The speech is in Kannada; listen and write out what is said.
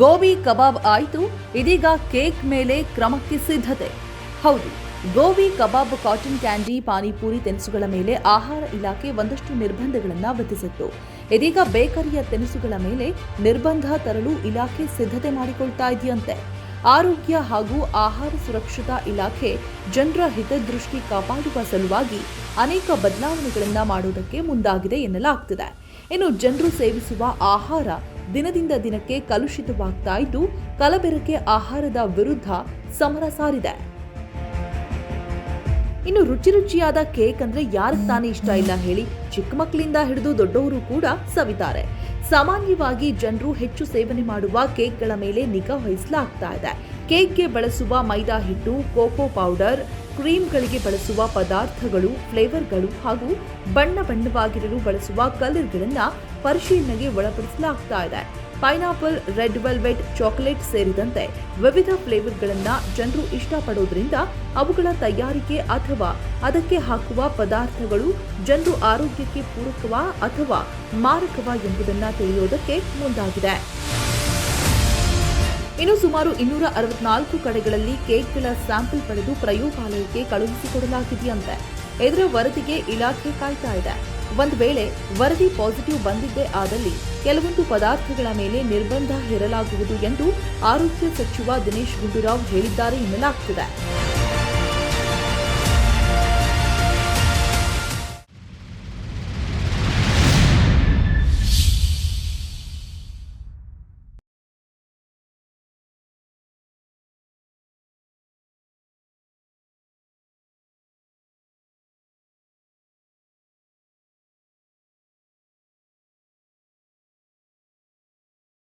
ಗೋಬಿ ಕಬಾಬ್ ಆಯಿತು, ಇದೀಗ ಕೇಕ್ ಮೇಲೆ ಕ್ರಮಕ್ಕೆ ಸಿದ್ಧತೆ. ಹೌದು, ಗೋಬಿ ಕಬಾಬ್, ಕಾಟನ್ ಕ್ಯಾಂಡಿ, ಪಾನಿಪೂರಿ ತಿನಿಸುಗಳ ಮೇಲೆ ಆಹಾರ ಇಲಾಖೆ ಒಂದಷ್ಟು ನಿರ್ಬಂಧಗಳನ್ನು ವಿಧಿಸಿತ್ತು. ಇದೀಗ ಬೇಕರಿಯ ತಿನಿಸುಗಳ ಮೇಲೆ ನಿರ್ಬಂಧ ತರಲು ಇಲಾಖೆ ಸಿದ್ಧತೆ ಮಾಡಿಕೊಳ್ತಾ ಇದೆಯಂತೆ. ಆರೋಗ್ಯ ಹಾಗೂ ಆಹಾರ ಸುರಕ್ಷತಾ ಇಲಾಖೆ ಜನರ ಹಿತದೃಷ್ಟಿ ಕಾಪಾಡುವ ಸಲುವಾಗಿ ಅನೇಕ ಬದಲಾವಣೆಗಳನ್ನು ಮಾಡುವುದಕ್ಕೆ ಮುಂದಾಗಿದೆ ಎನ್ನಲಾಗ್ತಿದೆ. ಇನ್ನು ಜನರು ಸೇವಿಸುವ ಆಹಾರ ದಿನದಿಂದ ದಿನಕ್ಕೆ ಕಲುಷಿತವಾಗ್ತಾ ಇದ್ದು, ಕಲಬೆರಕೆ ಆಹಾರದ ವಿರುದ್ಧ ಸಮರ ಸಾರಿದೆ. ಇನ್ನು ರುಚಿ ರುಚಿಯಾದ ಕೇಕ್ ಅಂದ್ರೆ ಯಾರ ತಾನೇ ಇಷ್ಟ ಇಲ್ಲ ಹೇಳಿ ಚಿಕ್ಕ ಮಕ್ಕಳಿಂದ ಹಿಡಿದು ದೊಡ್ಡವರು ಕೂಡ ಸವಿತಾರೆ. ಸಾಮಾನ್ಯವಾಗಿ ಜನರು ಹೆಚ್ಚು ಸೇವನೆ ಮಾಡುವ ಕೇಕ್ಗಳ ಮೇಲೆ ನಿಗಾ ವಹಿಸಲಾಗ್ತಾ ಇದೆ. ಕೇಕ್ಗೆ ಬಳಸುವ ಮೈದಾ ಹಿಟ್ಟು, ಕೋಕೋ ಪೌಡರ್, ಕ್ರೀಮ್ಗಳಿಗೆ ಬಳಸುವ ಪದಾರ್ಥಗಳು, ಫ್ಲೇವರ್ಗಳು ಹಾಗೂ ಬಣ್ಣ ಬಣ್ಣವಾಗಿರಲು ಬಳಸುವ ಕಲರ್ಗಳನ್ನು ಪರಿಶೀಲನೆಗೆ ಒಳಪಡಿಸಲಾಗ್ತಾ ಇದೆ. ಪೈನಾಪಲ್, ರೆಡ್ ವೆಲ್ವೆಟ್, ಚಾಕೊಲೇಟ್ ಸೇರಿದಂತೆ ವಿವಿಧ ಫ್ಲೇವರ್ಗಳನ್ನು ಜನರು ಇಷ್ಟಪಡೋದ್ರಿಂದ ಅವುಗಳ ತಯಾರಿಕೆ ಅಥವಾ ಅದಕ್ಕೆ ಹಾಕುವ ಪದಾರ್ಥಗಳು ಜನರು ಆರೋಗ್ಯಕ್ಕೆ ಪೂರಕವ ಅಥವಾ ಮಾರಕವ ಎಂಬುದನ್ನು ತಿಳಿಯೋದಕ್ಕೆ ಮುಂದಾಗಿದೆ. ಇನ್ನು ಸುಮಾರು ಇನ್ನೂರ ಅರವತ್ನಾಲ್ಕು ಕಡೆಗಳಲ್ಲಿ ಕೇಕ್ಗಳ ಸ್ಯಾಂಪಲ್ ಪಡೆದು ಪ್ರಯೋಗಾಲಯಕ್ಕೆ ಕಳುಹಿಸಿಕೊಡಲಾಗಿದೆಯಂತೆ. ಇದರ ವರದಿಗೆ ಇಲಾಖೆ ಕಾಯ್ತಾ ಇದೆ. ಒಂದು ವೇಳೆ ವರದಿ ಪಾಸಿಟಿವ್ ಬಂದಿದ್ದೇ ಆದಲ್ಲಿ ಕೆಲವೊಂದು ಪದಾರ್ಥಗಳ ಮೇಲೆ ನಿರ್ಬಂಧ ಹೇರಲಾಗುವುದು ಎಂದು ಆರೋಗ್ಯ ಸಚಿವ ದಿನೇಶ್ ಗುಂಡೂರಾವ್ ಹೇಳಿದ್ದಾರೆ ಎನ್ನಲಾಗ್ತಿದೆ.